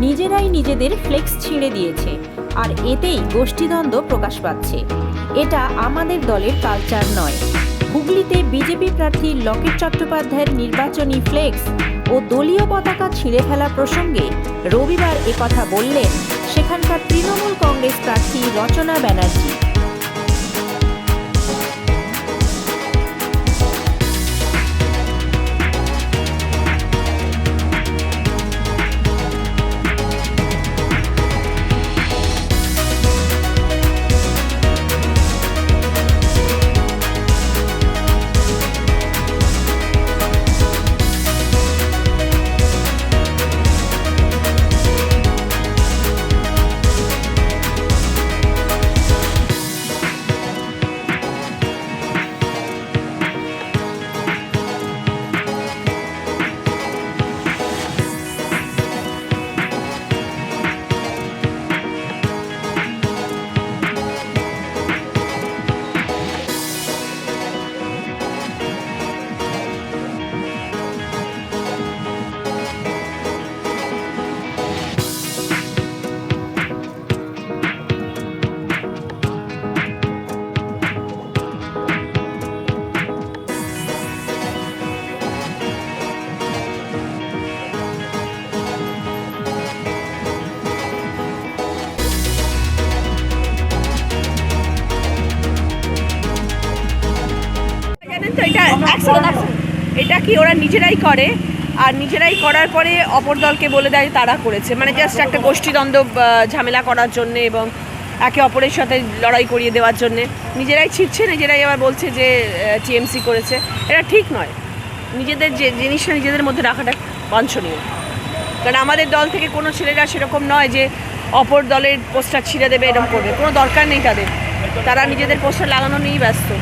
নিজেরাই নিজেদের ফ্লেক্স ছিঁড়ে দিয়েছে। আর এতেই গোষ্ঠীদ্বন্দ্ব প্রকাশ পাচ্ছে। এটা আমাদের দলের কালচার নয়। হুগলিতে বিজেপি প্রার্থী লকেট চট্টোপাধ্যায়ের নির্বাচনী ফ্লেক্স ও দলীয় পতাকা ছিঁড়ে ফেলা প্রসঙ্গে রবিবার একথা বললেন সেখানকার তৃণমূল কংগ্রেস প্রার্থী রচনা ব্যানার্জি। এটা accident, এটা কি ওরা নিজেরাই করে? আর নিজেরাই করার পরে অপর দলকে বলে দেয় তারা করেছে। মানে জাস্ট একটা গোষ্ঠীদ্বন্দ্ব ঝামেলা করার জন্য এবং একে অপরের সাথে লড়াই করিয়ে দেওয়ার জন্য। নিজেরাই ছিটছে নিজেরাই আবার বলছে যে টিএমসি করেছে। এটা ঠিক নয়। নিজেদের যে জিনিসটা নিজেদের মধ্যে রাখাটা বাঞ্ছনীয়। কারণ আমাদের দল থেকে কোনো ছেলেরা সেরকম নয় যে অপর দলের পোস্টার ছিঁড়ে দেবে এরকম করবে। কোনো দরকার নেই তাদের। তারা নিজেদের পোস্টার লাগানো নিয়েই ব্যস্ত।